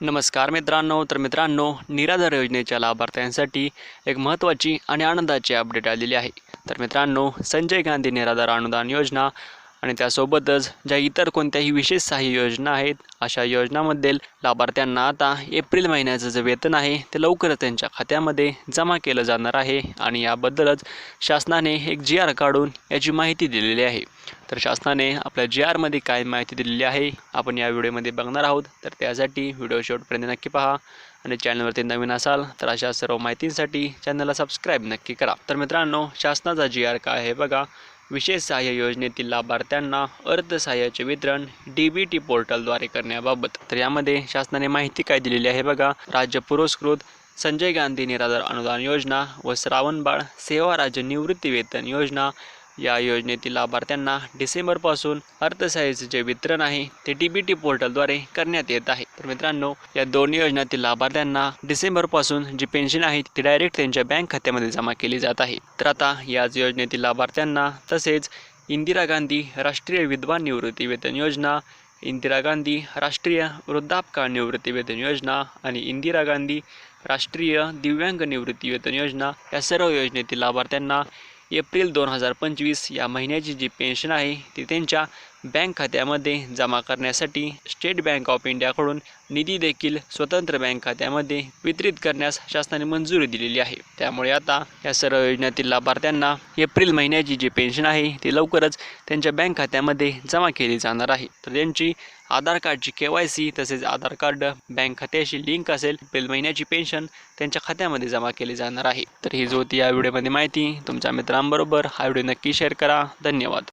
नमस्कार मित्रांनो तर मित्रांनो निराधार योजनेच्या लाभार्थ्यांसाठी एक महत्त्वाची आणि आनंदाची अपडेट आलेली आहे. तर मित्रांनो संजय गांधी निराधार अनुदान योजना आणि त्यासोबतच ज्या इतर कोणत्याही विशेष सहाय्य योजना आहेत अशा योजनांमध्ये लाभार्थ्यांना आता एप्रिल महिन्याचं जे वेतन आहे ते लवकरच त्यांच्या खात्यामध्ये जमा केलं जाणार आहे आणि याबद्दलच शासनाने एक जी आर काढून याची माहिती दिलेली आहे. तर शासनाने आपल्या जी आरमध्ये काय माहिती दिलेली आहे आपण या व्हिडिओमध्ये बघणार आहोत. तर त्यासाठी व्हिडिओ शेवटपर्यंत नक्की पहा आणि चॅनलवरती नवीन असाल तर अशा सर्व माहितींसाठी चॅनलला सबस्क्राईब नक्की करा. तर मित्रांनो शासनाचा जी आर काय आहे बघा. विशेष सहाय्य योजनेतील लाभार्थ्यांना अर्थसहाय्याचे वितरण डी बी टी पोर्टलद्वारे करण्याबाबत. तर यामध्ये शासनाने माहिती काय दिलेली आहे बघा. राज्य पुरस्कृत संजय गांधी निराधार अनुदान योजना व श्रावणबाळ सेवा राज्य निवृत्ती वेतन योजना या योजनेतील लाभार्थ्यांना डिसेंबरपासून अर्थसहाय्याचे जे वितरण आहे. ते डी बी टी पोर्टलद्वारे करण्यात येत आहे. तर मित्रांनो या दोन योजनातील लाभार्थ्यांना डिसेंबरपासून जी पेन्शन आहे ती डायरेक्ट त्यांच्या बँक खात्यामध्ये जमा केली जात आहे. तर आता याच योजनेतील लाभार्थ्यांना तसेच इंदिरा गांधी राष्ट्रीय विधवा निवृत्ती वेतन योजना इंदिरा गांधी राष्ट्रीय वृद्धापकाळ निवृत्ती वेतन योजना आणि इंदिरा गांधी राष्ट्रीय दिव्यांग निवृत्ती वेतन योजना या सर्व योजनेतील लाभार्थ्यांना एप्रिल दोन हजार पंचवीस या महिन्याची जी पेन्शन आहे ती त्यांच्या बँक खात्यामध्ये जमा करण्यासाठी स्टेट बँक ऑफ इंडियाकडून निधी देखील स्वतंत्र बँक खात्यामध्ये वितरित करण्यास शासनाने मंजुरी दिलेली आहे. त्यामुळे आता या सर्व योजनेतील लाभार्थ्यांना एप्रिल महिन्याची जी पेन्शन आहे ती लवकरच त्यांच्या बँक खात्यामध्ये जमा केली जाणार आहे. तर त्यांची आधार कार्डची के वाय सी तसेच आधार कार्ड बँक खात्याशी लिंक असेल एप्रिल महिन्याची पेन्शन त्यांच्या खात्यामध्ये जमा केली जाणार आहे. तर ही जो होती या व्हिडिओमध्ये माहिती. तुमच्या मित्रांबरोबर हा व्हिडिओ नक्की शेअर करा. धन्यवाद.